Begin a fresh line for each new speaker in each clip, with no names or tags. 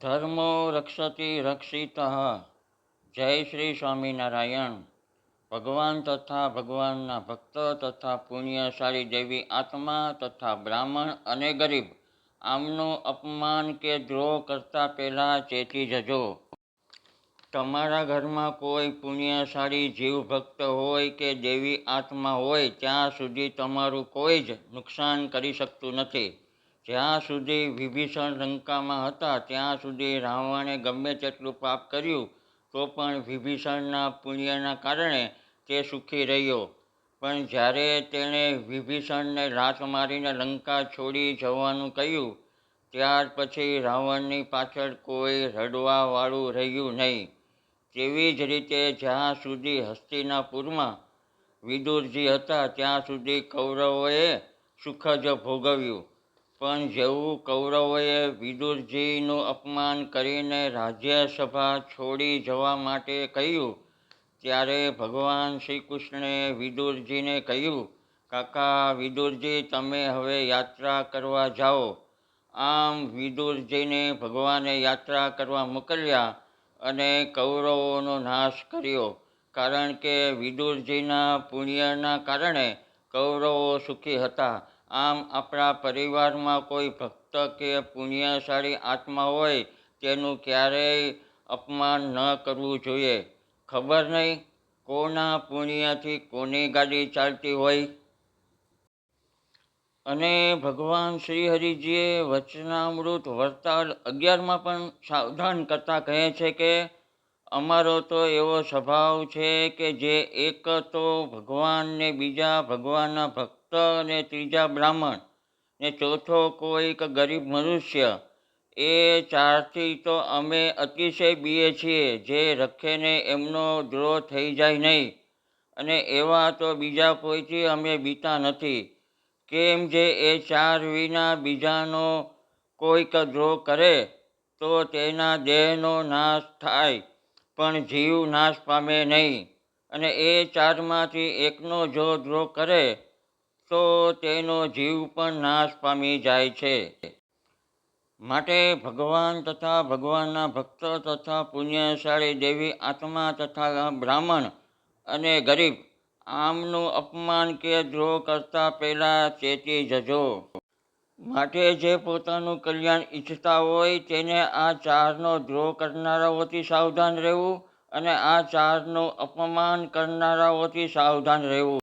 ધર્મો રક્ષતી રક્ષિત। જય શ્રી સ્વામિનારાયણ। ભગવાન તથા ભગવાનના ભક્ત તથા પુણ્યશાળી દેવી આત્મા તથા બ્રાહ્મણ અને ગરીબ, આમનું અપમાન કે દ્રોહ કરતા પહેલાં ચેતી જજો। તમારા ઘરમાં કોઈ પુણ્યશાળી જીવ ભક્ત હોય કે દેવી આત્મા હોય, ત્યાં સુધી તમારું કોઈ જ નુકસાન કરી શકતું નથી। જ્યાં સુધી વિભીષણ લંકામાં હતા, ત્યાં સુધી રાવણે ગમે તેટલું પાપ કર્યું, તો પણ વિભીષણના પુણ્યના કારણે તે સુખી રહ્યો. પણ જ્યારે તેણે વિભીષણને લાત મારીને લંકા છોડી જવાનું કહ્યું, ત્યાર પછી રાવણની પાછળ કોઈ રડવાવાળું રહ્યું નહીં. તેવી જ રીતે જ્યાં સુધી હસ્તિનાપુરમાં વિદુરજી હતા, ત્યાં સુધી કૌરવોએ સુખ જ ભોગવ્યું. પણ જેવું કૌરવોએ વિદુરજીનું અપમાન કરીને રાજ્યસભા છોડી જવા માટે કહ્યું, ત્યારે ભગવાન શ્રી કૃષ્ણે વિદુરજીને કહ્યું, કાકા વિદુરજી, તમે હવે યાત્રા કરવા જાઓ. આમ વિદુરજીને ભગવાને યાત્રા કરવા મોકલ્યા અને કૌરવોનો નાશ કર્યો, કારણ કે વિદુરજીના પુણ્યના કારણે કૌરવો સુખી હતા આમ આપણા પરિવારમાં કોઈ ભક્ત કે પુણ્યશાળી આત્મા હોય, તેનું ક્યારેય અપમાન ન કરવું જોઈએ. ખબર નહીં કોના પુણ્યથી કોની ગાડી ચાલતી હોય. અને ભગવાન શ્રી હરિજીએ વચનામૃત વરતાલ અગિયારમાં પણ સાવધાન કરતા કહે છે કે અમારો તો એવો સ્વભાવ છે કે જે એક તો ભગવાન ને બીજા ભગવાનના ભક્ત ને ત્રીજા બ્રાહ્મણ ને ચોથો કોઈક ગરીબ મનુષ્ય, એ ચારથી તો અમે અતિશય બીએ છીએ, જે રખેને એમનો દ્રોહ થઈ જાય નહીં. અને એવા તો બીજા કોઈથી અમે બીતા નથી. કેમ જે એ ચાર વિના બીજાનો કોઈક દ્રોહ કરે, તો તેના દેહનો નાશ થાય. પણ જીવ નાશ પામે નહીં અને એ ચારમાંથી એકનો જો દ્રોહ કરે, તો તેનો જીવ પણ નાશ પામી જાય છે. માટે ભગવાન તથા ભગવાનના ભક્ત તથા પુણ્યશાળી દેવી આત્મા તથા બ્રાહ્મણ અને ગરીબ, આમનું અપમાન કે દ્રોહ કરતાં પહેલાં ચેતી જજો. માટે જે પોતાનું કલ્યાણ ઈચ્છતા હોય તેને આ ચારનો દ્રોહ કરનારાઓથી સાવધાન રહેવું અને આ ચારનું અપમાન કરનારાઓથી સાવધાન રહેવું.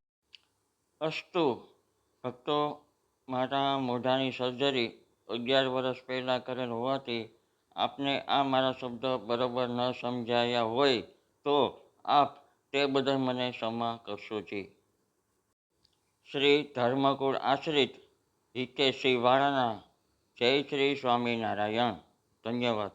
અસ્તુ, ભક્તો, મારા મોઢાની સર્જરી અગિયાર વર્ષ પહેલાં કરેલ હોવાથી આપને આ મારા શબ્દ બરાબર ન સમજાયા હોય તો આપ તે બદલ મને ક્ષમા કરશો જી. શ્રી ધર્મકુળ આશ્રિત હિતેશસિંહ વાળાના જય શ્રી સ્વામિનારાયણ. ધન્યવાદ.